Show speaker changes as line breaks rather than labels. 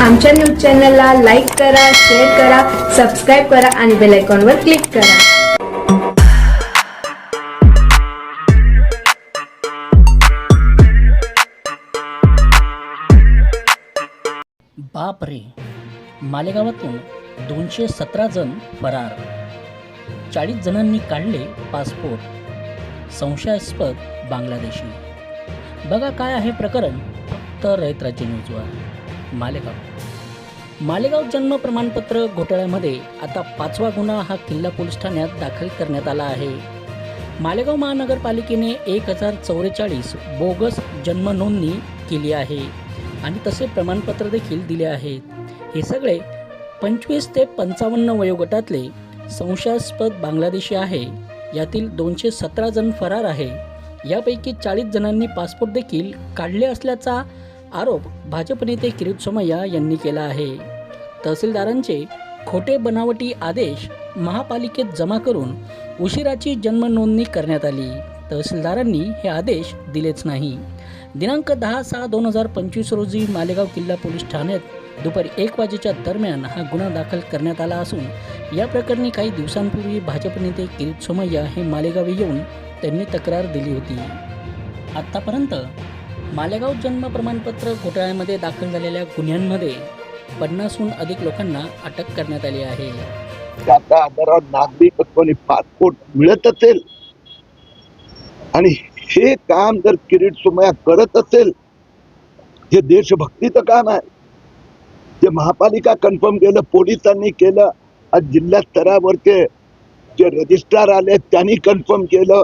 आमच्या न्यूज चॅनलला लाईक करा शेअर करा सबस्क्राईब करा आणि बेल आयकॉनवर क्लिक करा.
बाप रे मालेगावातून दोनशे सतरा जण फरार. चाळीस जणांनी काढले पासपोर्ट. संशयास्पद बांगलादेशी. बघा काय आहे प्रकरण. तर रयत न्यूजवर मालेगाव. मालेगाव जन्म प्रमाणपत्र घोटाळ्यामध्ये आता पाचवा गुन्हा हा किल्ला पोलीस ठाण्यात दाखल करण्यात आला आहे. मालेगाव महानगरपालिकेने एक हजार चौवेचाळीस बोगस जन्म नोंदणी केली आहे आणि तसे प्रमाणपत्र देखील दिले आहेत. हे सगळे पंचवीस ते पंचावन्न वयोगटातले संशयास्पद बांगलादेशी आहे. यातील दोनशे सतरा जण फरार आहे. यापैकी चाळीस जणांनी पासपोर्ट देखील काढले असल्याचा आरोप भाजप नेते किरीट सोमय्या यांनी केला आहे. तहसीलदारांचे खोटे बनावटी आदेश महापालिकेत जमा करून उशिराची जन्मनोंदणी करण्यात आली. तहसीलदारांनी हे आदेश दिलेच नाही. दिनांक दहा सहा दोन हजार पंचवीस रोजी मालेगाव किल्ला पोलीस ठाण्यात दुपारी एक वाजेच्या दरम्यान हा गुन्हा दाखल करण्यात आला असून या प्रकरणी काही दिवसांपूर्वी भाजप नेते किरीट सोमय्या हे मालेगावी येऊन त्यांनी तक्रार दिली होती. आत्तापर्यंत मालेगाव जन्म प्रमाणपत्र घोटाळ्यामध्ये दाखल झालेल्या गुन्ह्यांमध्ये पन्नासहून अधिक लोकांना अटक करण्यात आली आहे.
आता आधारावर नागरिकत्व पासपोर्ट मिळत असेल आणि हे काम जर किरीट सुमया करत असेल हे देशभक्तीचं काम आहे. जे महापालिका कन्फर्म केलं पोलिसांनी केलं आज जिल्हा स्तरावरचे जे रजिस्ट्रार आले त्यांनी कन्फर्म केलं.